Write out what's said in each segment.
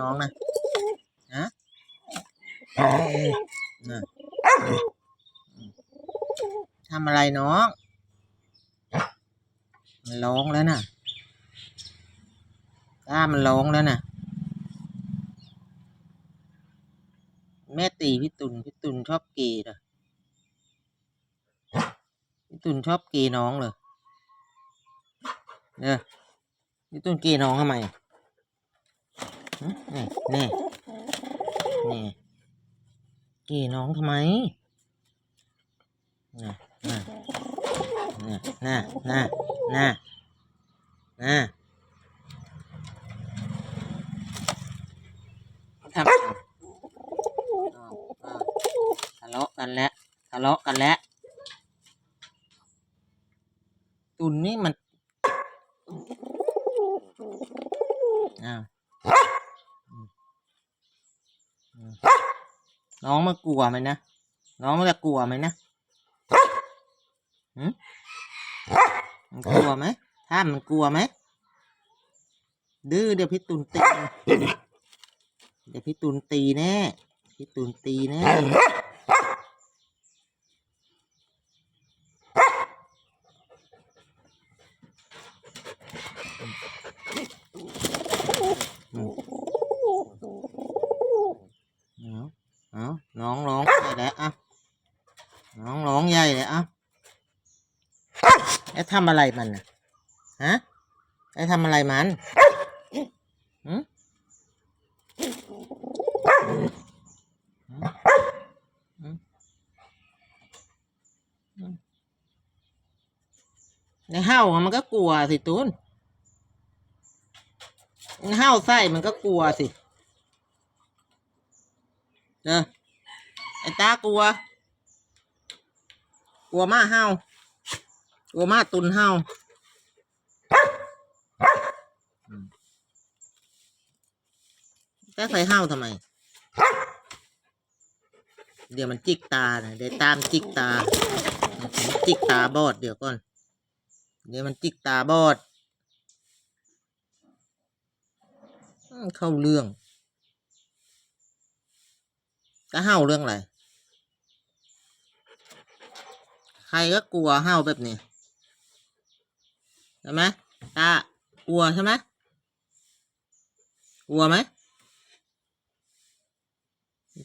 น้องนะฮะนะทำอะไรน้อง มันร้องแล้วน่ะก้ามันร้องแล้วน่ะ แม่ตีพี่ตุนพี่ตุนชอบเกย์เหรอพี่ตุนชอบเกย์น้องเหรอเนี่ยพี่ตุนเกย์น้องทำไม นี่นี่นี่กย์น้องทำไมน่ะน่ะน่ะน่ะน่ะน่ะน่ะทำอ้าวอ้าทะเลาะกันแล้วทะเลาะกันแล้ว ตุนนี่มันอ้าวอืมอืม น้องมันกลัวไหมนะ น้องมันจะกลัวไหมนะหืมมันกลัวไหมถ้ามมันกลัวไหม ดื้อเดี๋ยวพี่ตุนตี เดี๋ยวพี่ตุนตีแน่ พี่ตุนตีแน่ อืมเอาเอาน้ องร้องใหญ่แล้วอะน้องร้องใหญ่เลยอะไอ้ทำอะไรมันน่ะฮะไอ้ทำอะไรมันหืมในเห่ามันก็กลัวสิตูนมันห้าไส้มันก็กลัวสิเนอะ ไอ้ตากลัว กลัวมากห้ากลัวมาตุนห้าแต่ใส่ห้าทำไม เดี๋ยวมันจิกตานะเดี๋ยวตามจิกตา จิกตาบอดเดี๋ยวก่อน เดี๋ยวมันจิกตาบอด เข้าเรื่องก็เห่าเรื่องอะไร ใครก็กลัวเห่าแบบนี้ใช่ไหมตากลัวใช่ไหมกลัวไหม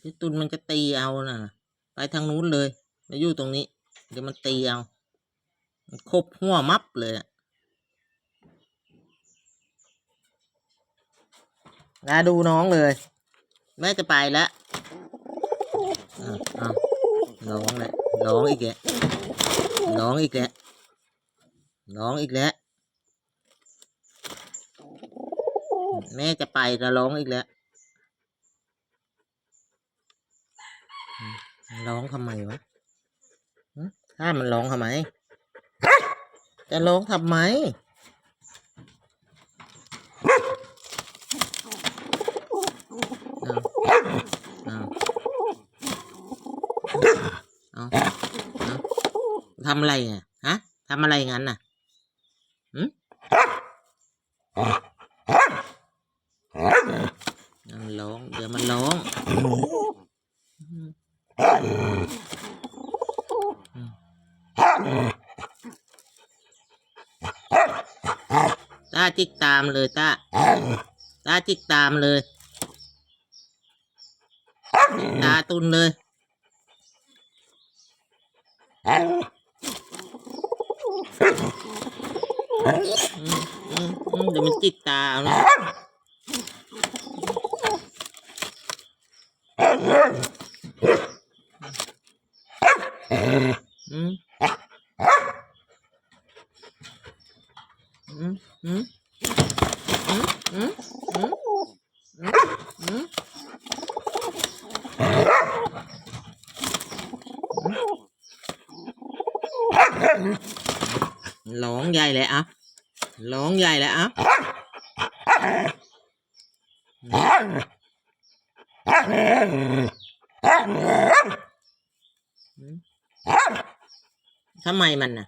พี่ตุนมันจะตีเอาน่ะ ไปทางนู้นเลยมาอยู่ตรงนี้ เดี๋ยวมันตีเอามันคบหัวมับเลยอะนาดูน้องเลย แม่จะไปแล้วอ้าวอ้าวร้องแล้วร้องอีกแล้ว ร้องอีกแล้วร้องอีกแล้วแม่จะไปจะร้องอีกแล้วร้องทำไมวะถ้ามันร้องทำไม จะร้องทำไม เอาเอาเอาเอาทำอะไรอะฮะทำอะไรงั้นน่ะหืมมันร้อง เดี๋ยวมันร้องตาจิกตามเลยตาตาจิกตามเลย ตาตุนเลยอื มอืมอืมเดี๋ยวมันจิกตาเอานะอืมอืมอืมอืมอืมอืมอืม ร้ องใหญ่เลยอะร้องใหญ่เลยอะทำไมมันน่ะ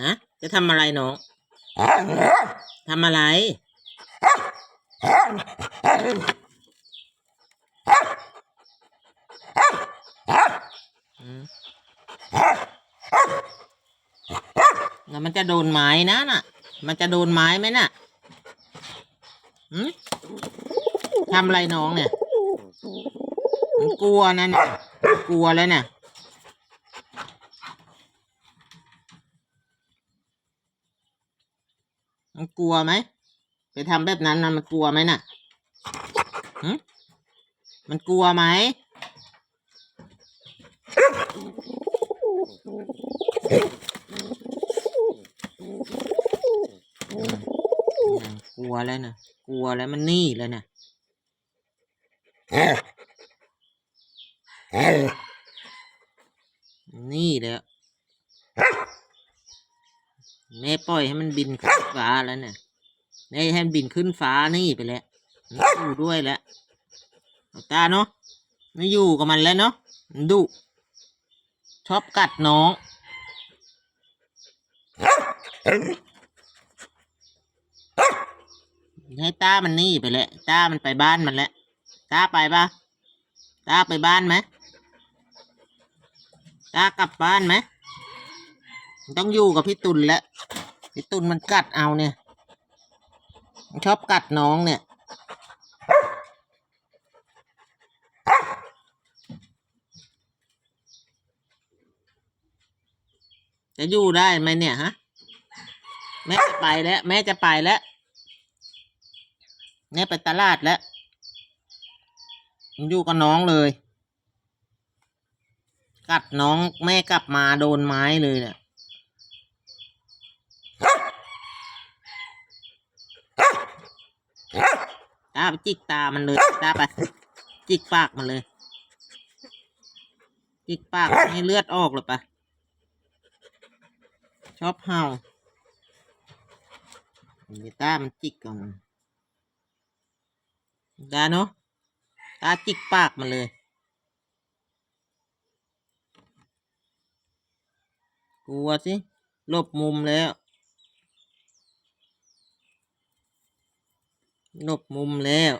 ฮะ จะทำอะไรน้องทำอะไรอืม แล้วมันจะโดนไม้นะน่ะ มันจะโดนไม้ไหมน่ะหืมทำอะไรน้องเนี่ยมันกลัวนะเนี่ยกลัวแล้วเนี่ยมันกลัวไหมไปทำแบบนั้นนะมันกลัวไหมน่ะหึมันกลัวไหมอืม กลัวแล้วนะกลัวแล้วมันนี่แล้วนะนี่แล้วแม่ปล่อยให้มันบินขึ้นฟ้าแล้วเนี่ยแม่ให้มันบินขึ้นฟ้านี่ไปแล้วมันอยู่ด้วยแล้วเอาตาเนาะไม่อยู่กับมันแล้วเนาะมันดุชอบกัดน้อง ให้ต้ามันนี่ไปแล้วตามันไปบ้านมันแล้วต้าไปปะต้าไปบ้านไหมต้ากลับบ้านไหมต้องอยู่กับพี่ตุลแล้วพี่ตุลมันกัดเอาเนี่ยชอบกัดน้องเนี่ยจะอยู่ได้ไหมเนี่ยฮะ แม่จะไปแล้ว แม่จะไปแล้ว แม่ยไปตลาดแล้วอยู่กับน้องเลย กัดน้องแม่กลับมาโดนไม้เลยเนี่ยตาไปจิกตามันเลยตาไปจิกปากมันเลย จิกปากให้เลือดออกเลยปะชอบเห่าเดี๋ยวตามันจิกก่อน ตาเนาะตาจิกปากมันเลย กลัวสิลบมุมแล้วลบมุมแล้ว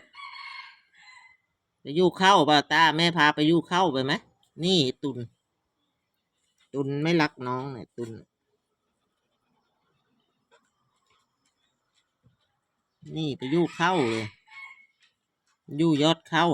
ไปยู่เข้าเปล่าตาแม่พาไปยู่เข้าไปไหมนี่ตุน ตุนไม่รักน้องเนี่ยตุน นี่ไปยู่เข้าเลย ยู่ยอดเข้า